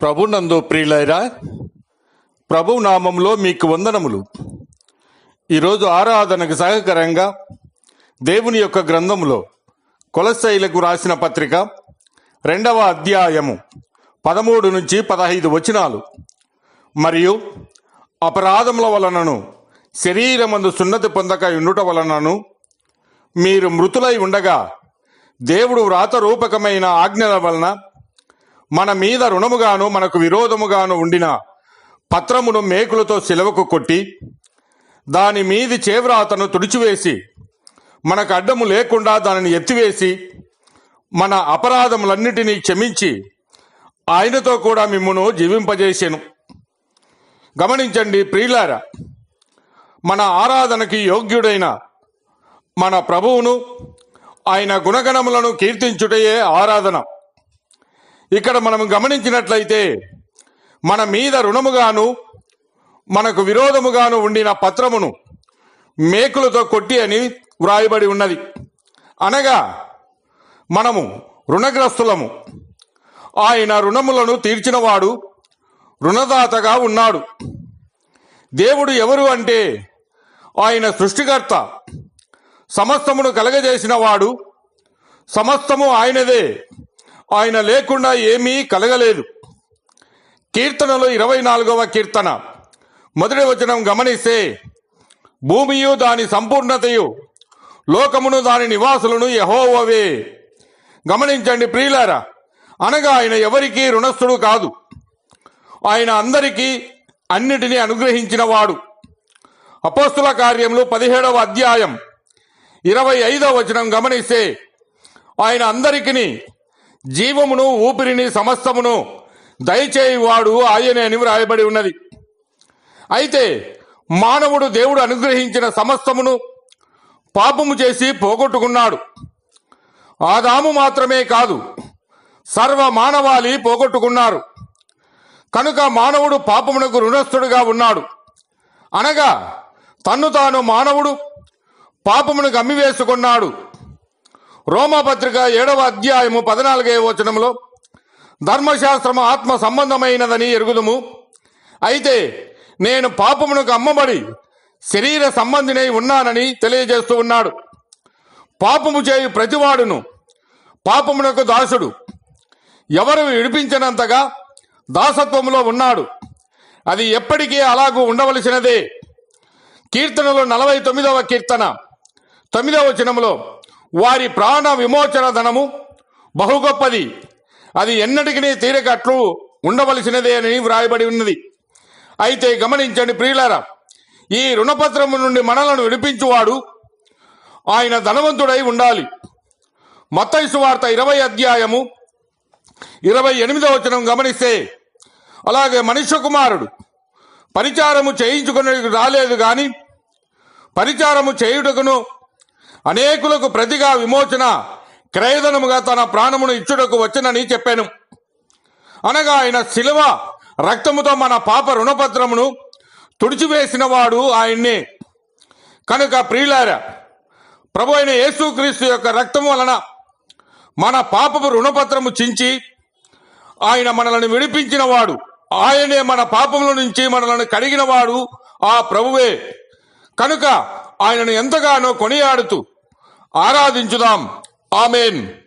ప్రభునందు ప్రియులైరా ప్రభు నామంలో మీకు వందనములు. ఈరోజు ఆరాధనకు సహకరంగా దేవుని యొక్క గ్రంథములో కొలశైలకు రాసిన పత్రిక రెండవ అధ్యాయము పదమూడు నుంచి పదహైదు వచనాలు. మరియు అపరాధముల వలనను శరీరమందు సున్నతి పొందక ఉండుట వలనను మీరు మృతులై ఉండగా దేవుడు వ్రాతరూపకమైన ఆజ్ఞల వలన మన మీద రుణముగాను మనకు విరోధముగాను ఉండిన పత్రమును మేకులతో సిలవకు కొట్టి దాని మీది చేవ్రాతను తుడిచివేసి మనకు అడ్డము లేకుండా దానిని ఎత్తివేసి మన అపరాధములన్నిటినీ క్షమించి ఆయనతో కూడా మిమ్మను జీవింపజేసెను. గమనించండి ప్రియులార మన ఆరాధనకి యోగ్యుడైన మన ప్రభువును ఆయన గుణగణములను కీర్తించుటయే ఆరాధన. ఇక్కడ మనం గమనించినట్లయితే మన మీద రుణముగాను మనకు విరోధముగాను ఉండిన పత్రమును మేకులతో కొట్టి అని వ్రాయబడి ఉన్నది. అనగా మనము రుణగ్రస్తులము. ఆయన రుణములను తీర్చినవాడు రుణదాతగా ఉన్నాడు. దేవుడు ఎవరు అంటే ఆయన సృష్టికర్త. సమస్తమును కలగజేసిన వాడు సమస్తము ఆయనదే. ఆయన లేకుండా ఏమీ కలగలేదు. కీర్తనలో ఇరవై నాలుగవ కీర్తన. మొదటి వచనం గమనిస్తే భూమియు దాని సంపూర్ణతయు లోకమును దాని నివాసులను యహోవవే. గమనించండి ప్రియులారా అనగా ఆయన ఎవరికీ రుణస్థుడు కాదు. ఆయన అందరికీ అన్నిటినీ అనుగ్రహించినవాడు. అపోస్తుల కార్యములు పదిహేడవ అధ్యాయం ఇరవై ఐదవ వచనం గమనిస్తే ఆయన అందరికిని జీవమును ఊపిరిని సమస్తమును దయచేయువాడు ఆయనే అని వ్రాయబడి ఉన్నది. అయితే మానవుడు దేవుడు అనుగ్రహించిన సమస్తమును పాపము చేసి పోగొట్టుకున్నాడు. ఆదాము మాత్రమే కాదు సర్వ మానవాళి పోగొట్టుకున్నారు. కనుక మానవుడు పాపమునకు రుణస్థుడుగా ఉన్నాడు. అనగా తన్ను తాను మానవుడు పాపమును గమ్మివేసుకున్నాడు రోమపత్రిక ఏడవ అధ్యాయము పద్నాలుగవ వచనంలో ధర్మశాస్త్రము ఆత్మ సంబంధమైనదని ఎరుగుదుము. అయితే నేను పాపమునకు అమ్మబడి శరీర సంబంధినై ఉన్నానని తెలియజేస్తూ ఉన్నాడు. పాపము చేయు ప్రతివాడును పాపమునకు దాసుడు. ఎవరు విడిపించినంతగా దాసత్వములో ఉన్నాడు. అది ఎప్పటికీ అలాగూ ఉండవలసినదే. కీర్తనలో నలభై తొమ్మిదవ కీర్తన తొమ్మిదవ వచనములో వారి ప్రాణ విమోచన ధనము బహు గొప్పది. అది ఎన్నటికీ తీరకట్లు ఉండవలసినదే అని వ్రాయబడి ఉన్నది. అయితే గమనించండి ప్రియులారా ఈ రుణపత్రము నుండి మనలను విడిపించువాడు ఆయన ధనవంతుడై ఉండాలి. మత్తైసు వార్త ఇరవై అధ్యాయము ఇరవై ఎనిమిదవ వచనం గమనిస్తే అలాగే మనుష్య కుమారుడు పరిచారము చేయించుకునే రాలేదు గాని పరిచారము చేయుటకును అనేకులకు ప్రతిగా విమోచన క్రయధనముగా తన ప్రాణమును ఇచ్చుటకు వచ్చనని చెప్పాను. అనగా ఆయన శిలువ రక్తముతో మన పాప రుణపత్రమును తుడిచివేసిన వాడు ఆయన్నే. కనుక ప్రియులార ప్రభు అయిన యేసుక్రీస్తు యొక్క రక్తము వలన మన పాపపు రుణపత్రము చించి ఆయన మనల్ని విడిపించిన వాడు ఆయనే మన పాపముల నుంచి మనల్ని కడిగిన వాడు ఆ ప్రభువే. కనుక ఆయనను ఎంతగానో కొనియాడుతూ ఆరాధించుదాం. ఆమెన్.